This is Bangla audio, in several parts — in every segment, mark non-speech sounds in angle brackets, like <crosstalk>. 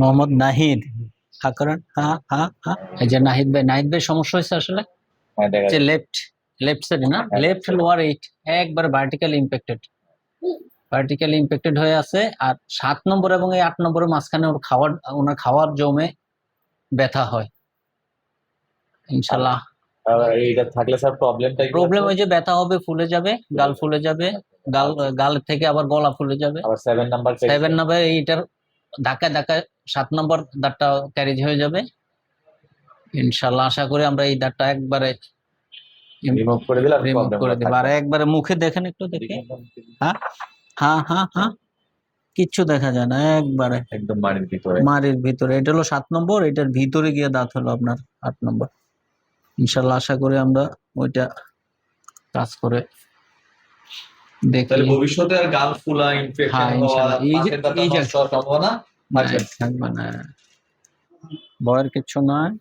মোহাম্মদ নাহিদ। হা করেন। হ্যাঁ হ্যাঁ হ্যাঁ এই যে নাহিদ ভাই নাহিদ ভাই সমস্যা হয়েছে আসলে? হ্যাঁ যে লেফট লেফট সাইডে না? লেফট লোয়ার এইট একবার ভার্টিক্যালি ইম্প্যাক্টেড ভার্টিক্যালি ইম্প্যাক্টেড হয়ে আছে আর সাত নম্বর এবং এই আট নম্বরের মাঝখানে ওর খাওয়ার ওনার খাওয়ার জমে ব্যথা হয়। ইনশাল্লাহ। থাকলে স্যার প্রবলেমটা প্রবলেম ওই যে ব্যথা হবে ফুলে যাবে গাল ফুলে যাবে গাল গাল থেকে আবার গলা ফুলে যাবে। আবার নম্বর এইটার ধাক্কায় ধাক্কায় সাত নম্বর দাঁতটা ক্যারেজ হয়ে যাবে। ইনশাল্লাহ আশা করি আমরা এই দাঁতটা একবারে রিমুভ করে দিলে আর রিমুভ করে দেবো। আর একবারে মুখে দেখেন একটু দেখে। হ্যাঁ হ্যাঁ হ্যাঁ হ্যাঁ। কিচ্ছু দেখা যায় না একবারে। একদম মাড়ির ভিতরে। মারির ভিতরে। এটা হলো সাত নম্বর এটার ভিতরে গিয়ে দাঁত হলো আপনার আট নম্বর। ইনশাল্লাহ আশা করি আমরা ওইটা কাজ করে তাহলে ভবিষ্যতে আর গাল ফুলা ইনফেকশন হ্যাঁ, হওয়া এই যে- এই যে- সম্ভাবনা থাকবে থাকবে না। ভয়ের কিছু নয়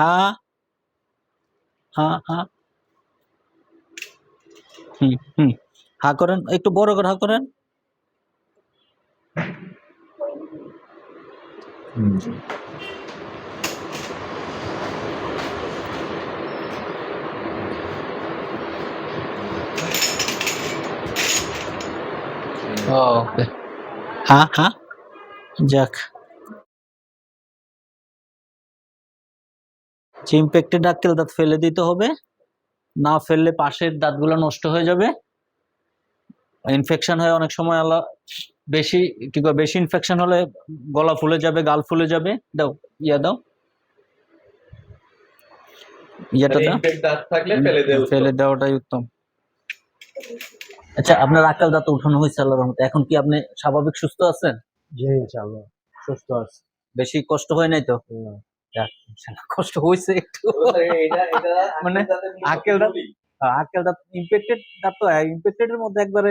হ্যাঁ হ্যাঁ হ্যাঁ হুম হুম। হা করেন একটু বড় করে হা করেন। হুম। ওকে হ্যাঁ হ্যাঁ যাক। যে ইম্প্যাক্টেড আক্কেল দাঁত ফেলে দিতে হবে না ফেললে পাশের দাঁতগুলো নষ্ট হয়ে যাবে। ইনফেকশন হয় অনেক সময় আল্লাহ বেশি কি বেশি ইনফেকশন হলে গলা ফুলে যাবে গাল ফুলে যাবে। দাও ইয়া দাও। ইয়াটা দাও। infect দাঁত থাকলে ফেলে দেওয়াটাই উত্তম। আচ্ছা আপনার আক্কেল দাঁত উঠানো হয়েছে আল্লাহর রহমতে। এখন কি আপনি স্বাভাবিক সুস্থ আছেন? জি ইনশাআল্লাহ সুস্থ আছে। বেশি কষ্ট হয় নাই তো? না। কষ্ট হয়েছে একটু। <laughs> মানে আকেলটা আকেলটা ইম্প্যাক্টেড তার তো ইম্পেক্টেড এর মধ্যে একবারে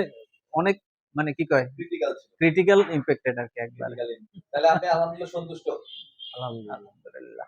অনেক মানে কি কয়? ক্রিটিক্যাল ক্রিটিক্যাল ইম্পেক্টেড আর কি একবারে। তাহলে আপনি আলহামদুলিল্লাহ সন্তুষ্ট? আলহামদুলিল্লাহ.